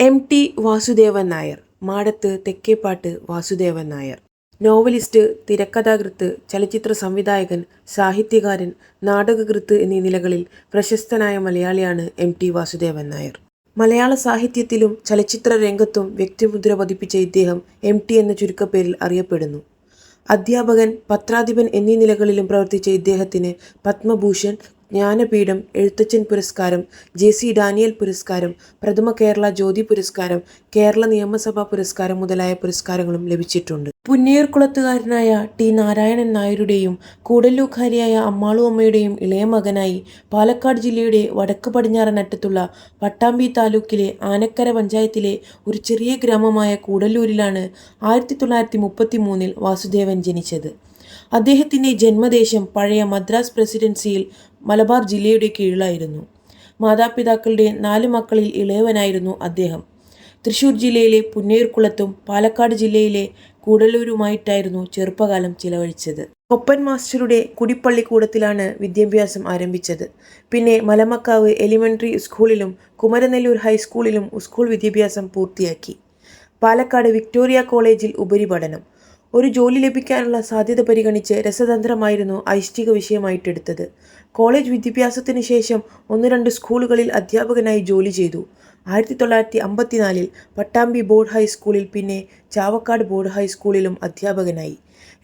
M T Vasudevan Nair Madath Thekkepat Vasudevan Nair. Novelist തിരക്കഥാകൃത്ത് ചലച്ചിത്ര സംവിധായകൻ സാഹിത്യകാരൻ നാടകകൃത്ത് എന്നീ നിലകളിൽ പ്രശസ്തനായ മലയാളിയാണ് എം ടി വാസുദേവൻ നായർ. മലയാള സാഹിത്യത്തിലും ചലച്ചിത്ര രംഗത്തും വ്യക്തിമുദ്ര പതിപ്പിച്ച ഇദ്ദേഹം എം ടി എന്ന ചുരുക്കപ്പേരിൽ അറിയപ്പെടുന്നു. അധ്യാപകൻ പത്രാധിപൻ എന്നീ നിലകളിലും പ്രവർത്തിച്ച ഇദ്ദേഹത്തിന് പത്മഭൂഷൺ ജ്ഞാനപീഠം എഴുത്തച്ഛൻ പുരസ്കാരം ജെ സി ഡാനിയൽ പുരസ്കാരം പ്രഥമ കേരള ജ്യോതി പുരസ്കാരം കേരള നിയമസഭാ പുരസ്കാരം മുതലായ പുരസ്കാരങ്ങളും ലഭിച്ചിട്ടുണ്ട്. പുന്നിയൂർക്കുളത്തുകാരനായ ടി നാരായണൻ നായരുടെയും കൂടല്ലൂക്കാരിയായ അമ്മാളു അമ്മയുടെയും ഇളയ മകനായി പാലക്കാട് ജില്ലയുടെ വടക്ക് പടിഞ്ഞാറൻ അറ്റത്തുള്ള പട്ടാമ്പി താലൂക്കിലെ ആനക്കര പഞ്ചായത്തിലെ ഒരു ചെറിയ ഗ്രാമമായ കൂടല്ലൂരിലാണ് ആയിരത്തി തൊള്ളായിരത്തി മുപ്പത്തി മൂന്നിൽ വാസുദേവൻ ജനിച്ചത്. അദ്ദേഹത്തിന്റെ ജന്മദേശം പഴയ മദ്രാസ് പ്രസിഡൻസിയിൽ മലബാർ ജില്ലയുടെ കീഴിലായിരുന്നു. മാതാപിതാക്കളുടെ നാല് മക്കളിൽ ഇളയവനായിരുന്നു അദ്ദേഹം. തൃശൂർ ജില്ലയിലെ പുന്നയൂർക്കുളത്തും പാലക്കാട് ജില്ലയിലെ കൂടലൂരുമായിട്ടായിരുന്നു ചെറുപ്പകാലം ചിലവഴിച്ചത്. കൊപ്പൻ മാസ്റ്ററുടെ കുടിപ്പള്ളിക്കൂടത്തിലാണ് വിദ്യാഭ്യാസം ആരംഭിച്ചത്. പിന്നെ മലമക്കാവ് എലിമെന്ററി സ്കൂളിലും കുമരനെല്ലൂർ ഹൈസ്കൂളിലും സ്കൂൾ വിദ്യാഭ്യാസം പൂർത്തിയാക്കി. പാലക്കാട് വിക്ടോറിയ കോളേജിൽ ഉപരിപഠനം. ഒരു ജോലി ലഭിക്കാനുള്ള സാധ്യത പരിഗണിച്ച് രസതന്ത്രമായിരുന്നു ഐഷ്ഠിക വിഷയമായിട്ടെടുത്തത്. കോളേജ് വിദ്യാഭ്യാസത്തിന് ശേഷം ഒന്ന് രണ്ട് സ്കൂളുകളിൽ അധ്യാപകനായി ജോലി ചെയ്തു. ആയിരത്തി തൊള്ളായിരത്തി അമ്പത്തിനാലിൽ പട്ടാമ്പി ബോർഡ് ഹൈസ്കൂളിൽ പിന്നെ ചാവക്കാട് ബോർഡ് ഹൈസ്കൂളിലും അധ്യാപകനായി.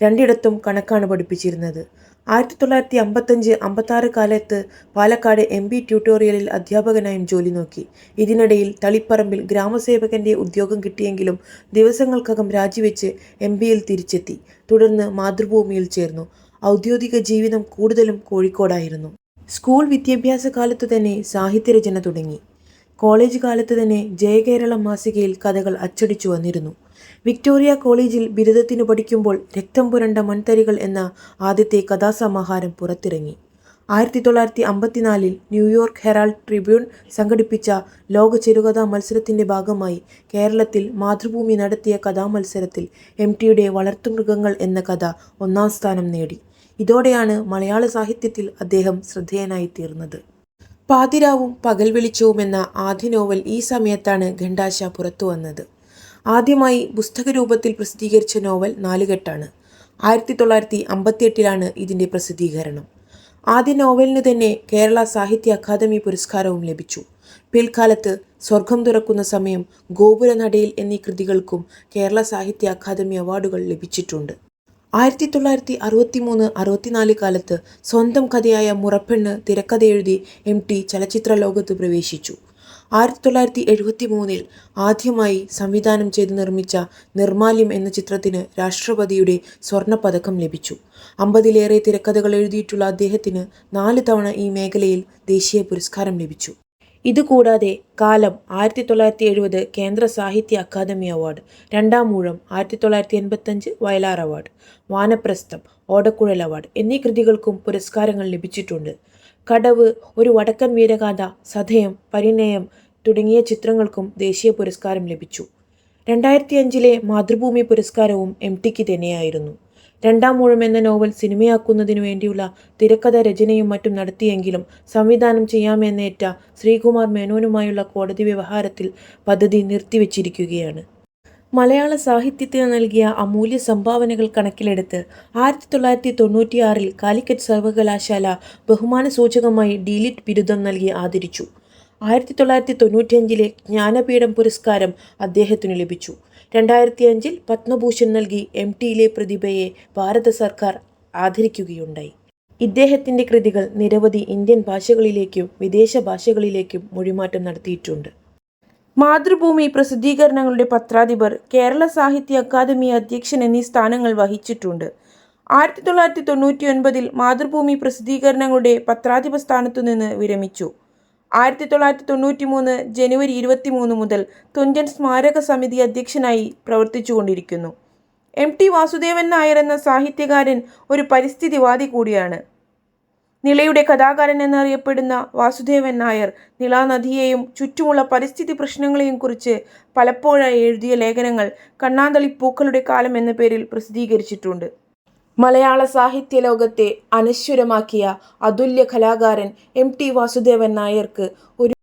രണ്ടിടത്തും കണക്കാണ് പഠിപ്പിച്ചിരുന്നത്. ആയിരത്തി തൊള്ളായിരത്തി അമ്പത്തഞ്ച് അമ്പത്താറ് കാലത്ത് പാലക്കാട് എം ബി ട്യൂട്ടോറിയലിൽ അധ്യാപകനായും ജോലി നോക്കി. ഇതിനിടയിൽ തളിപ്പറമ്പിൽ ഗ്രാമസേവകന്റെ ഉദ്യോഗം കിട്ടിയെങ്കിലും ദിവസങ്ങൾക്കകം രാജിവെച്ച് എം ബിയിൽ തിരിച്ചെത്തി. തുടർന്ന് മാതൃഭൂമിയിൽ ചേർന്നു. ഔദ്യോഗിക ജീവിതം കൂടുതലും കോഴിക്കോടായിരുന്നു. സ്കൂൾ വിദ്യാഭ്യാസ കാലത്തു തന്നെ സാഹിത്യരചന തുടങ്ങി. കോളേജ് കാലത്ത് തന്നെ ജയകേരളം മാസികയിൽ കഥകൾ അച്ചടിച്ചു വന്നിരുന്നു. വിക്ടോറിയ കോളേജിൽ ബിരുദത്തിനു പഠിക്കുമ്പോൾ രക്തം പുരണ്ട മൺതരികൾ എന്ന ആദ്യത്തെ കഥാസമാഹാരം പുറത്തിറങ്ങി. ആയിരത്തി തൊള്ളായിരത്തി അമ്പത്തിനാലിൽ ന്യൂയോർക്ക് ഹെറാൾഡ് ട്രിബ്യൂൺ സംഘടിപ്പിച്ച ലോക ചെറുകഥാ മത്സരത്തിന്റെ ഭാഗമായി കേരളത്തിൽ മാതൃഭൂമി നടത്തിയ കഥാമത്സരത്തിൽ എം ടിയുടെ വളർത്തുമൃഗങ്ങൾ എന്ന കഥ ഒന്നാം സ്ഥാനം നേടി. ഇതോടെയാണ് മലയാള സാഹിത്യത്തിൽ അദ്ദേഹം ശ്രദ്ധേയനായി തീർന്നത്. പാതിരാവും പകൽ വെളിച്ചവും എന്ന ആദ്യ നോവൽ ഈ സമയത്താണ് ഖണ്ഡാശ പുറത്തു വന്നത്. ആദ്യമായി പുസ്തകരൂപത്തിൽ പ്രസിദ്ധീകരിച്ച നോവൽ നാലുകെട്ടാണ്. ആയിരത്തി തൊള്ളായിരത്തി അമ്പത്തിയെട്ടിലാണ് ഇതിന്റെ പ്രസിദ്ധീകരണം. ആദ്യ നോവലിന് തന്നെ കേരള സാഹിത്യ അക്കാദമി പുരസ്കാരവും ലഭിച്ചു. പിൽക്കാലത്ത് സ്വർഗം തുറക്കുന്ന സമയം ഗോപുരനടയിൽ എന്നീ കൃതികൾക്കും കേരള സാഹിത്യ അക്കാദമി അവാർഡുകൾ ലഭിച്ചിട്ടുണ്ട്. ആയിരത്തി തൊള്ളായിരത്തി അറുപത്തി മൂന്ന് അറുപത്തിനാല് കാലത്ത് സ്വന്തം കഥയായ മുറപ്പെണ്ണ് തിരക്കഥ എഴുതി എം ടി ചലച്ചിത്ര ലോകത്ത് പ്രവേശിച്ചു. ആയിരത്തി തൊള്ളായിരത്തി എഴുപത്തി മൂന്നിൽ ആദ്യമായി സംവിധാനം ചെയ്ത് നിർമ്മിച്ച നിർമാല്യം എന്ന ചിത്രത്തിന് രാഷ്ട്രപതിയുടെ സ്വർണ പതക്കം ലഭിച്ചു. അമ്പതിലേറെ തിരക്കഥകൾ എഴുതിയിട്ടുള്ള അദ്ദേഹത്തിന് നാല് തവണ ഈ മേഖലയിൽ ദേശീയ പുരസ്കാരം ലഭിച്ചു. ഇതുകൂടാതെ കാലം ആയിരത്തി തൊള്ളായിരത്തി എഴുപത് കേന്ദ്ര സാഹിത്യ അക്കാദമി അവാർഡ് രണ്ടാം മൂഴം ആയിരത്തി തൊള്ളായിരത്തി എൺപത്തഞ്ച് വയലാർ അവാർഡ് വാനപ്രസ്ഥം ഓടക്കുഴൽ അവാർഡ് എന്നീ കൃതികൾക്കും പുരസ്കാരങ്ങൾ ലഭിച്ചിട്ടുണ്ട്. കടവ് ഒരു വടക്കൻ വീരഗാഥ സധയം പരിണയം തുടങ്ങിയ ചിത്രങ്ങൾക്കും ദേശീയ പുരസ്കാരം ലഭിച്ചു. രണ്ടായിരത്തി അഞ്ചിലെ മാതൃഭൂമി പുരസ്കാരവും എം ടിക്ക് തന്നെയായിരുന്നു. രണ്ടാം മൂഴം എന്ന നോവൽ സിനിമയാക്കുന്നതിനു വേണ്ടിയുള്ള തിരക്കഥ രചനയും മറ്റും നടത്തിയെങ്കിലും സംവിധാനം ചെയ്യാമെന്നേറ്റ ശ്രീകുമാർ മേനോനുമായുള്ള കോടതി വ്യവഹാരത്തിൽ പദ്ധതി നിർത്തിവച്ചിരിക്കുകയാണ്. മലയാള സാഹിത്യത്തിന് നൽകിയ അമൂല്യ സംഭാവനകൾ കണക്കിലെടുത്ത് ആയിരത്തി തൊള്ളായിരത്തി തൊണ്ണൂറ്റിയാറിൽ കാലിക്കറ്റ് സർവകലാശാല ബഹുമാന സൂചകമായി ഡീലിറ്റ് ബിരുദം നൽകി ആദരിച്ചു. ആയിരത്തി തൊള്ളായിരത്തി തൊണ്ണൂറ്റിയഞ്ചിലെ ജ്ഞാനപീഠം പുരസ്കാരം അദ്ദേഹത്തിന് ലഭിച്ചു. രണ്ടായിരത്തി അഞ്ചിൽ പത്മഭൂഷൺ നൽകി എം ടിയിലെ പ്രതിഭയെ ഭാരത സർക്കാർ ആദരിക്കുകയുണ്ടായി. ഇദ്ദേഹത്തിന്റെ കൃതികൾ നിരവധി ഇന്ത്യൻ ഭാഷകളിലേക്കും വിദേശ ഭാഷകളിലേക്കും മൊഴിമാറ്റം നടത്തിയിട്ടുണ്ട്. മാതൃഭൂമി പ്രസിദ്ധീകരണങ്ങളുടെ പത്രാധിപർ കേരള സാഹിത്യ അക്കാദമി അധ്യക്ഷൻ എന്നീ സ്ഥാനങ്ങൾ വഹിച്ചിട്ടുണ്ട്. ആയിരത്തി തൊള്ളായിരത്തി തൊണ്ണൂറ്റി ഒൻപതിൽ മാതൃഭൂമി പ്രസിദ്ധീകരണങ്ങളുടെ പത്രാധിപ സ്ഥാനത്തു നിന്ന് വിരമിച്ചു. ആയിരത്തി തൊള്ളായിരത്തി തൊണ്ണൂറ്റി മൂന്ന് ജനുവരി ഇരുപത്തി മൂന്ന് മുതൽ തുഞ്ചൻ സ്മാരക സമിതി അധ്യക്ഷനായി പ്രവർത്തിച്ചുകൊണ്ടിരിക്കുന്നു. എം ടി വാസുദേവൻ നായർ എന്ന സാഹിത്യകാരൻ ഒരു പരിസ്ഥിതിവാദി കൂടിയാണ്. നിളയുടെ കഥാകാരൻ എന്നറിയപ്പെടുന്ന വാസുദേവൻ നായർ നിളാനദിയെയും ചുറ്റുമുള്ള പരിസ്ഥിതി പ്രശ്നങ്ങളെയും കുറിച്ച് പലപ്പോഴായി എഴുതിയ ലേഖനങ്ങൾ കണ്ണാന്തളി പൂക്കളുടെ കാലം എന്ന പേരിൽ പ്രസിദ്ധീകരിച്ചിട്ടുണ്ട്. മലയാള സാഹിത്യ ലോകത്തെ അനശ്വരമാക്കിയ അതുല്യ കലാകാരൻ എം ടി വാസുദേവൻ നായർക്ക് ഒരു